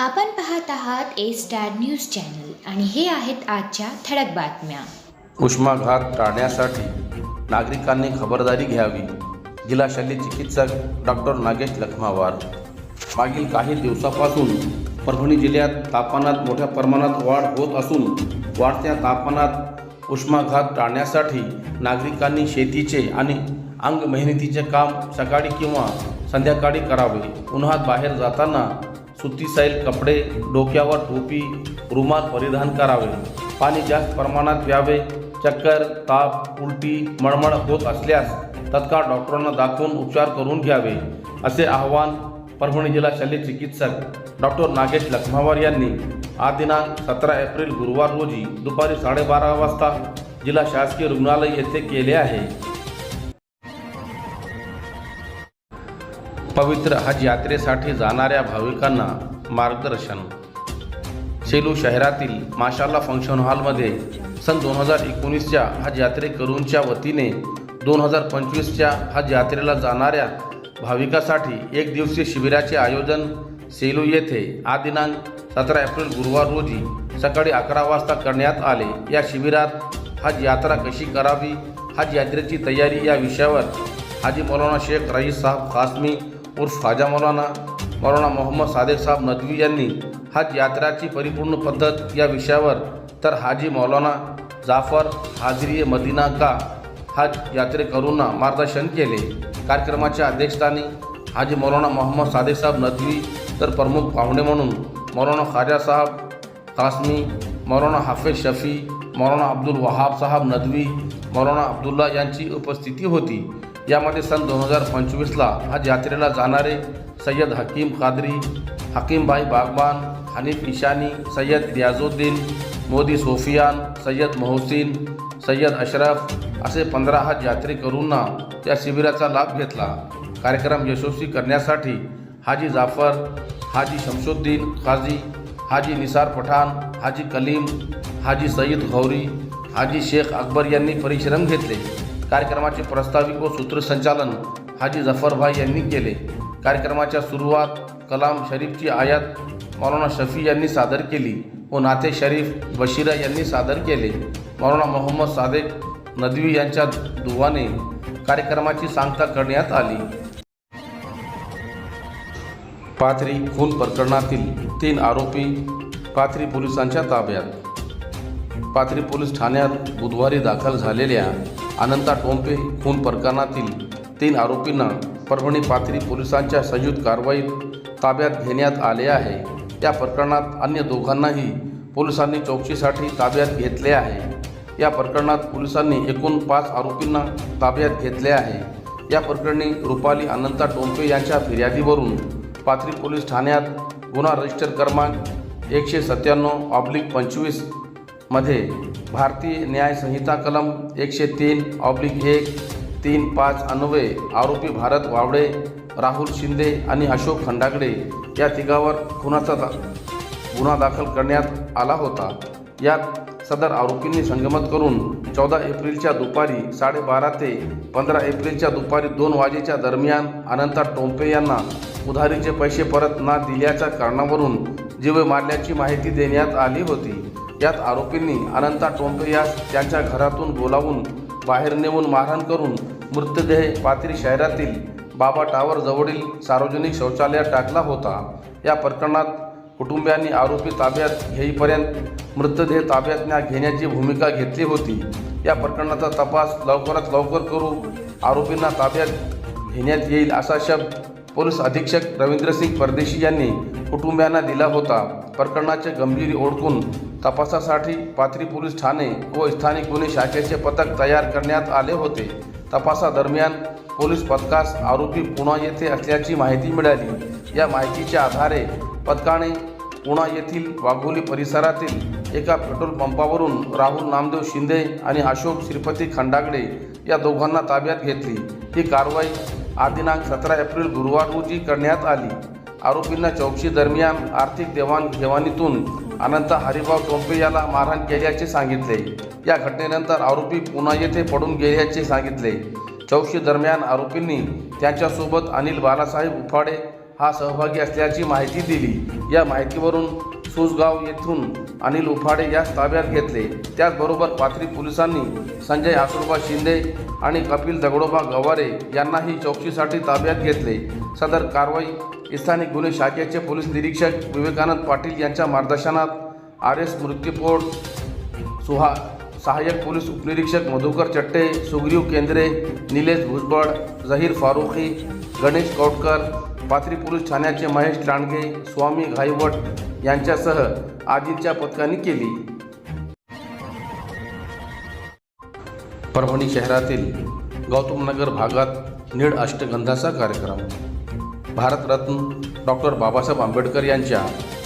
आपण पाहत आहात ए स्टार न्यूज चॅनल आणि हे आहेत आजच्या ठळक बातम्या. उष्माघात टाळण्यासाठी नागरिकांनी खबरदारी घ्यावी जिल्हा शल्य चिकित्सक डॉक्टर नागेश लखमावार. मागील काही दिवसापासून परभणी जिल्ह्यात तापमानात मोठ्या प्रमाणात वाढ होत असून वाढत्या तापमानात उष्माघात टाळण्यासाठी नागरिकांनी शेतीचे आणि अंग मेहनतीचे काम सकाळी किंवा संध्याकाळी करावे. उन्हात बाहेर जाताना सुती साईल कपडे डोक्यावर टोपी रुमाल परिधान करावे. पाणी जास्त प्रमाणात प्यावे. चक्कर ताप उलटी मळमळ होत असल्यास तत्काळ डॉक्टरांना दाखवून उपचार करून घ्यावे असे आवाहन परभणी जिल्हा शल्य चिकित्सक डॉक्टर नागेश लखमावार यांनी आज दिनांक सतरा एप्रिल गुरुवार रोजी दुपारी साडेबारा वाजता जिल्हा शासकीय रुग्णालय येथे केले आहे. पवित्र हज यात्रेसाठी जाणाऱ्या भाविकांना मार्गदर्शन. सेलू शहरातील माशाला फंक्शन हॉलमध्ये सन दोन हजार एकोणीसच्या हज यात्रेकरूंच्या वतीने दोन हजार पंचवीसच्या हज यात्रेला जाणाऱ्या भाविकासाठी एक दिवसीय शिबिराचे आयोजन सेलू येथे आज दिनांक सतरा एप्रिल गुरुवार रोजी सकाळी अकरा वाजता करण्यात आले. या शिबिरात हज यात्रा कशी करावी हज यात्रेची तयारी या विषयावर हाजी मौलाना शेख रईस साहब कासमी उर्फ ख्वाजा मौलाना मौलाना मोहम्मद सादेक साहब नदवी यांनी हज यात्राची परिपूर्ण पद्धत या विषयावर तर हाजी मौलाना जाफर हाजरी मदिना का हज यात्रेकरूंना मार्गदर्शन केले. कार्यक्रमाच्या अध्यक्षस्थानी हाजी मौलाना मोहम्मद सादेसाहेब नदवी तर प्रमुख पाहुणे म्हणून मौलाना ख्वाजा साहब कासमी मौलाना हाफिज शफी मौलाना अब्दुल वहाब साहब नदवी मौलाना अब्दुल्ला यांची उपस्थिती होती. यामध्ये सन दोन हजार पंचवीसला हा यात्रेला जाणारे सय्यद हकीम कादरी हकीमभाई बागबान हनीफ इशानी सय्यद रियाजुद्दीन मोदी सोफियान सय्यद मोहसिन सय्यद अशरफ असे पंधरा हज यात्रेकरूंना त्या शिबिराचा लाभ घेतला. कार्यक्रम यशस्वी करण्यासाठी हाजी जाफर हाजी शमशुद्दीन काझी हाजी निसार पठाण हाजी कलीम हाजी सईद गौरी हाजी शेख अकबर यांनी परिश्रम घेतले. कार्यक्रमाचे प्रास्ताविक व सूत्रसंचालन हाजी जफरभाई यांनी केले. कार्यक्रमाच्या सुरुवात कलाम शरीफची आयात मौलाना शफी यांनी सादर केली व नाते शरीफ बशिरा यांनी सादर केले. मौलाना मोहम्मद सादेक नदवी यांच्या दुवाने कार्यक्रमाची सांगता करण्यात आली. पाथरी खून प्रकरणातील तीन आरोपी पाथरी पोलिसांच्या ताब्यात. पाथरी पोलीस ठाण्यात बुधवारी दाखल झालेल्या अनंता टोंपे खून प्रकरणातील तीन आरोपींना परभणी पाथरी पोलिसांच्या संयुक्त कारवाईत ताब्यात घेण्यात आले आहे. या प्रकरणात अन्य दोघांनाही पोलिसांनी चौकशीसाठी ताब्यात घेतले आहे. या प्रकरणात पोलिसांनी एकूण पाच आरोपींना ताब्यात घेतले आहे. या प्रकरणी रुपाली अनंता टोंपे यांच्या फिर्यादीवरून पाथरी पोलीस ठाण्यात गुन्हा रजिस्टर क्रमांक एकशे सत्त्याण्णव ऑब्लिक पंचवीस मध्ये भारतीय न्यायसंहिता कलम एकशे तीन ऑब्लिक एक तीन पाच अन्वये आरोपी भारत वावडे राहुल शिंदे आणि अशोक खंडागडे या तिघावर खुनाचा दा गुन्हा दाखल करण्यात आला होता. यात सदर आरोपींनी संगमत करून चौदा एप्रिलच्या दुपारी साडेबारा ते पंधरा एप्रिलच्या दुपारी दोन वाजेच्या दरम्यान अनंता टोंपे यांना उधारीचे पैसे परत ना दिल्याच्या कारणावरून जीवे मारल्याची माहिती देण्यात आली होती. यात आरोपींनी अनंता टोंपे यास त्यांच्या घरातून बोलावून बाहेर नेऊन मारहाण करून मृतदेह पाथरी शहरातील बाबा टावर जवळील सार्वजनिक शौचालयात टाकला होता. या प्रकरणात कुटुंबियांनी आरोपी ताब्यात घेईपर्यंत मृतदेह ताब्यात न्या घेण्याची भूमिका घेतली होती. या प्रकरणाचा तपास लवकरात लवकर करू आरोपींना ताब्यात घेण्यात येईल असा शब्द पोलीस अधीक्षक रवींद्रसिंग परदेशी यांनी कुटुंबियांना दिला होता. प्रकरणाचे गंभीर ओळखून तपासासाठी पाथरी पोलीस ठाणे व स्थानिक गुन्हे शाखेचे पथक तयार करण्यात आले होते. तपासादरम्यान पोलीस पथकास आरोपी पुणा येथे असल्याची माहिती मिळाली. या माहितीच्या आधारे पथकाने पुणा येथील वाघोली परिसरातील एका पेट्रोल पंपावरून राहुल नामदेव शिंदे आणि अशोक श्रीपती खंडागडे या दोघांना ताब्यात घेतली. ही कारवाई आदिनांक दिनांक सतरा एप्रिल गुरुवार रोजी करण्यात आली. आरोपींना चौकशी दरम्यान आर्थिक देवाणघेवाणीतून अनंत हरिभाऊ टोंपे याला मारहाण केल्याचे सांगितले. या घटनेनंतर आरोपी पुन्हा येथे पडून गेल्याचे सांगितले. चौकशी दरम्यान आरोपींनी त्यांच्यासोबत अनिल बालासाहेब उफाडे हा सहभागी असल्याची माहिती दिली. या माहितीवरून सुसगाव येथून अनिल उफाडे यास ताब्यात घेतले. त्याचबरोबर पाथरी पोलिसांनी संजय आसुरबा शिंदे आणि कपिल दगडोबा गवारे यांनाही चौकशीसाठी ताब्यात घेतले. सदर कारवाई स्थानिक गुन्हे शाखेचे पोलीस निरीक्षक विवेकानंद पाटील यांच्या मार्गदर्शनात आर एस मृत्यूपोट सुहा सहाय्यक पोलीस उपनिरीक्षक मधुकर चट्टे सुग्रीव केंद्रे निलेश भुजबळ जहीर फारुखी गणेश कौटकर पाथरी पोलीस ठाण्याचे महेश लांडगे स्वामी घाईवट यांच्यासह आदींच्या पथकांनी केली. परभणी शहरातील गौतमनगर भागात नीड अष्टगंधाचा कार्यक्रम भारतरत्न डॉक्टर बाबासाहेब आंबेडकर यांच्या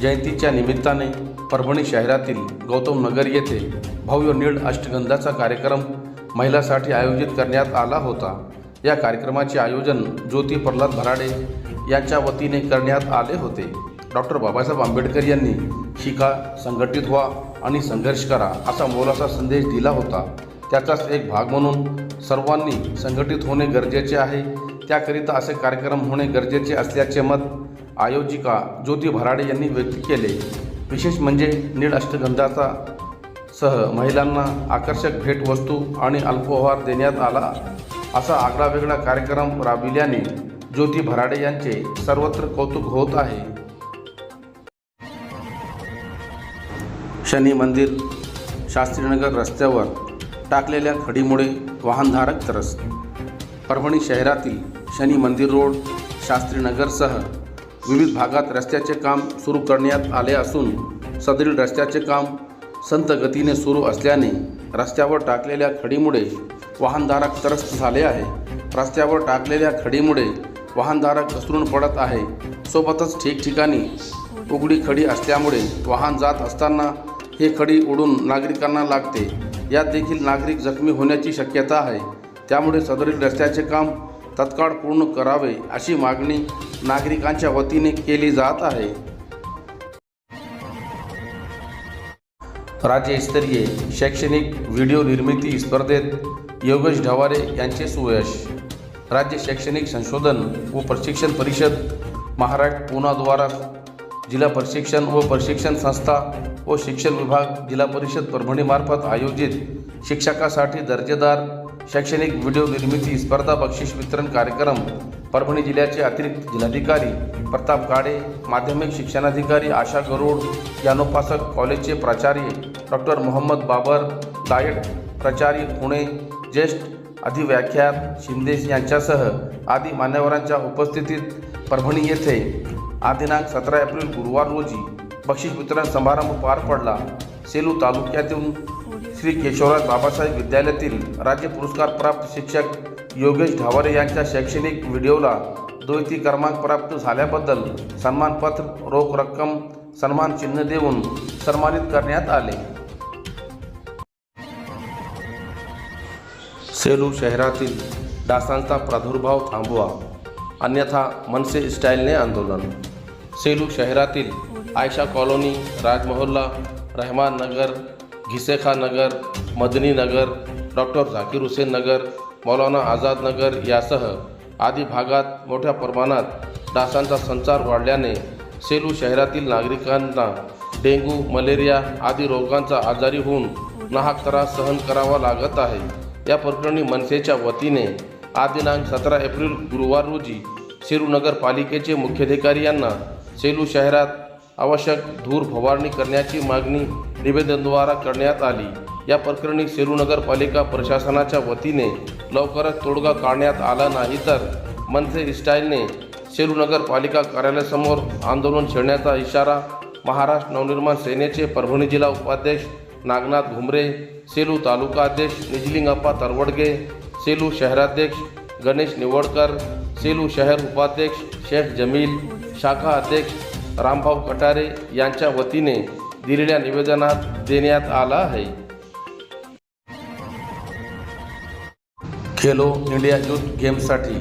जयंतीच्या निमित्ताने परभणी शहरातील गौतम नगर येथे भव्य नीळ अष्टगंधाचा कार्यक्रम महिलासाठी आयोजित करण्यात आला होता. या कार्यक्रमाचे आयोजन ज्योती प्रल्हाद भराडे यांच्या वतीने करण्यात आले होते. डॉक्टर बाबासाहेब आंबेडकर यांनी शिका संघटित व्हा आणि संघर्ष करा असा मोलाचा संदेश दिला होता. त्याचाच एक भाग म्हणून सर्वांनी संघटित होणे गरजेचे आहे. त्याकरिता असे कार्यक्रम होणे गरजेचे असल्याचे मत आयोजिका ज्योती भराडे यांनी व्यक्त केले. विशेष म्हणजे नीळ अष्टगंधाचा सह महिलांना आकर्षक भेटवस्तू आणि अल्पोहार देण्यात आला असा आगळावेगळा कार्यक्रम राबविल्याने ज्योती भराडे यांचे सर्वत्र कौतुक होत आहे. शनी मंदिर शास्त्रीनगर रस्त्यावर टाकलेल्या खडीमुळे वाहनधारक त्रस्त. परभणी शहरातील शनी मंदिर रोड शास्त्रीनगरसह विविध भागात रस्त्याचे काम सुरू करण्यात आले असून सदरील रस्त्याचे काम संत गतीने सुरू असल्याने रस्त्यावर टाकलेल्या खडीमुळे वाहनधारक त्रस्त झाले आहे. रस्त्यावर टाकलेल्या खडीमुळे वाहनधारक घसरून पडत आहे. सोबतच ठिकठिकाणी उघडी खडी असल्यामुळे वाहन जात असताना हे खडी उडून नागरिकांना लागते. यात देखील नागरिक जखमी होण्याची शक्यता आहे. त्यामुळे सदरील रस्त्याचे काम तत्काळ पूर्ण करावे अशी मागणी नागरिकांच्या वतीने केली जात आहे. राज्यस्तरीय शैक्षणिक व्हिडिओ निर्मिती स्पर्धेत योगेश ढवारे यांचे सुयश. राज्य शैक्षणिक संशोधन व प्रशिक्षण परिषद महाराष्ट्र पुनाद्वारा जिल्हा प्रशिक्षण व प्रशिक्षण संस्था व शिक्षण विभाग जिल्हा परिषद परभणीमार्फत आयोजित शिक्षकासाठी दर्जेदार शैक्षणिक व्हिडिओ निर्मिती स्पर्धा बक्षीस वितरण कार्यक्रम परभणी जिल्ह्याचे अतिरिक्त जिल्हाधिकारी प्रताप काळे माध्यमिक शिक्षणाधिकारी आशा गरुड ज्ञानोपासक कॉलेजचे प्राचार्य डॉक्टर मोहम्मद बाबर डायट प्राचार्य पुणे ज्येष्ठ अधिव्याख्यात शिंदे यांच्यासह आदी मान्यवरांच्या उपस्थितीत परभणी येथे आज दिनांक सतरा एप्रिल गुरुवार रोजी बक्षीस वितरण समारंभ पार पडला. सेलू तालुक्यातून श्री केशवराज बाबासाहेब विद्यालयातील राज्य पुरस्कार प्राप्त शिक्षक योगेश ढावरे यांच्या शैक्षणिक व्हिडिओला द्वैती क्रमांक प्राप्त झाल्याबद्दल सन्मानपत्र रोख रक्कम सन्मान चिन्ह देऊन सन्मानित करण्यात आले. सेलू शहरातील डासांचा प्रादुर्भाव थांबवा अन्यथा मनसे स्टाईलने आंदोलन. सेलू शहरातील आयशा कॉलनी राजमहल्ला रहमान नगर घिसेखा नगर मदनी नगर डॉक्टर झाकीर हुसेन नगर मौलाना आझाद नगर यासह आदी भागात मोठ्या प्रमाणात डासांचा संचार वाढल्याने सेलू शहरातील नागरिकांना डेंग्यू मलेरिया आदी रोगांचा आजारी होऊन नाहक त्रास सहन करावा लागत आहे. या प्रकरणी मनसेच्या वतीने आज दिनांक सतरा एप्रिल गुरुवार रोजी सेलू नगरपालिकेचे मुख्याधिकारी यांना सेलू शहरात आवश्यक धूर फवारणी करण्याची मागणी निवेदनद्वारा करण्यात आली. या प्रकरणी सेलू नगरपालिका प्रशासनाच्या वतीने लवकरच तोडगा काढण्यात आला नाही तर मनसे स्टाईलने सेलू नगरपालिका कार्यालयासमोर आंदोलन छेडण्याचा इशारा महाराष्ट्र नवनिर्माण सेनेचे परभणी जिल्हा उपाध्यक्ष नागनाथ घुमरे सेलू तालुका अध्यक्ष निजलिंगप्पा तरवडगे सेलू शहराध्यक्ष गणेश निवडकर सेलू शहर उपाध्यक्ष शेख जमील शाखा अध्यक्ष रामभाऊ कटारे यांच्या वतीने दिलेल्या निवेदनात देण्यात आला आहे. खेलो इंडिया युथ गेम्ससाठी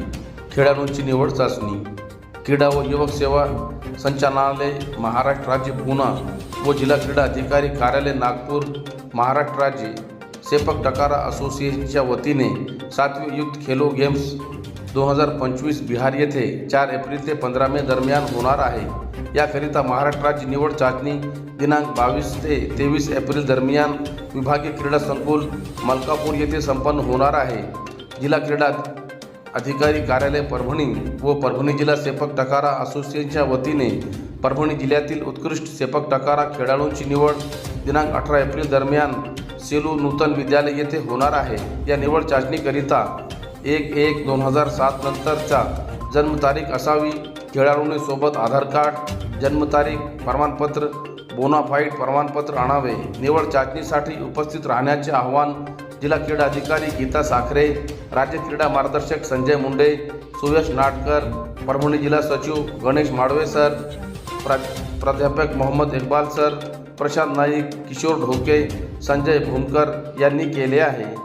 खेळाडूंची निवड चाचणी क्रीडा व युवक सेवा संचालनालय महाराष्ट्र राज्य पुणा व जिल्हा क्रीडा अधिकारी कार्यालय नागपूर महाराष्ट्र राज्य. सेपक टकारा असोसिएशनच्या वतीने सातवी युथ खेलो गेम्स दोन हजार पंचवीस बिहार येथे चार एप्रिल ते पंधरा मे दरम्यान होणार आहे. याकरिता महाराष्ट्र राज्य निवड चाचणी दिनांक बावीस ते तेवीस एप्रिल दरम्यान विभागीय क्रीडा संकुल मलकापूर येथे संपन्न होणार आहे. जिल्हा क्रीडा अधिकारी कार्यालय परभणी व परभणी जिल्हा सेपक टकारा असोसिएशनच्या वतीने परभणी जिल्ह्यातील उत्कृष्ट सेपक टकारा खेळाडूंची निवड दिनांक अठरा एप्रिल दरम्यान सेलू नूतन विद्यालय येथे होणार आहे. या निवड चाचणीकरिता एक एक दोन हजार सात नंतरचा जन्मतारीख असावी. खेळाडूने सोबत आधार कार्ड जन्मतारीख प्रमाणपत्र बोनाफाईड प्रमाणपत्र आणावे. निवड चाचणीसाठी उपस्थित राहण्याचे आवाहन जिल्हा क्रीडा अधिकारी गीता साखरे राज्य क्रीडा मार्गदर्शक संजय मुंडे सुयश नाटकर परभणी जिल्हा सचिव गणेश माडवे सर प्रा प्राध्यापक मोहम्मद इक्बाल सर प्रशांत नाईक किशोर ढोके संजय भूमकर यांनी केले आहे.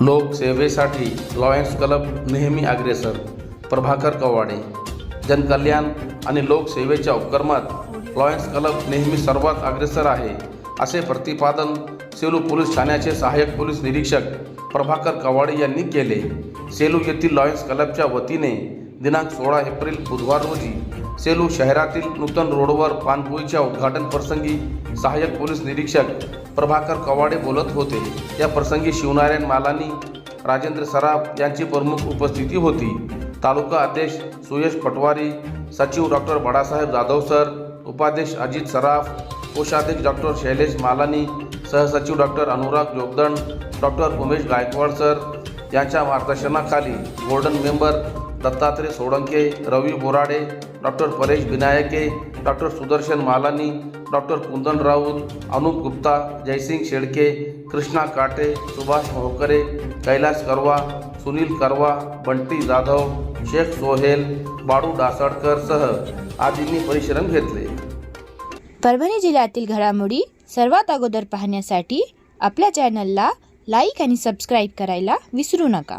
लोकसेवेसाठी लॉयन्स क्लब नेहमी अग्रेसर प्रभाकर कवाडे जनकल्याण आणि लोकसेवेच्या उपक्रमात लॉयन्स क्लब नेहमी सर्वात अग्रेसर आहे असे प्रतिपादन सेलू पोलीस ठाण्याचे सहाय्यक पोलीस निरीक्षक प्रभाकर कवाडे यांनी केले. सेलू येथील लॉयन्स क्लबच्या वतीने दिनांक सोळा एप्रिल बुधवार रोजी सेलू शहरातील नूतन रोडवर पानपोईच्या उद्घाटन प्रसंगी सहाय्यक पोलीस निरीक्षक प्रभाकर कवाडे बोलत होते. या प्रसंगी शिवनारायण मालानी राजेंद्र सराफ यांची प्रमुख उपस्थिती होती. तालुका अध्यक्ष सुयश पटवारी सचिव डॉक्टर बाळासाहेब जाधव सर उपाध्यक्ष अजित सराफ कोषाध्यक्ष डॉक्टर शैलेश मालानी सहसचिव doctor Anurag Jogdand doctor Umesh Gaikwad sir यांच्या मार्गदर्शनाखाली golden member Dattatray Solanke Ravi Borade doctor Paresh Vinayake doctor Sudarshan Malani doctor Kundan Raut Anup Gupta Jaysing Shelke Krishna Kate Subhash Mohkare Kailas करवा सुनील करवा बंटी जाधव शेख सोहेल बाळू डासाडकर सह आदींनी परिश्रम घेतले. परभणी जिल्ह्यातील घडामोडी सर्वात अगोदर पाहण्यासाठी आपल्या चॅनलला लाईक आणि सबस्क्राईब करायला विसरू नका.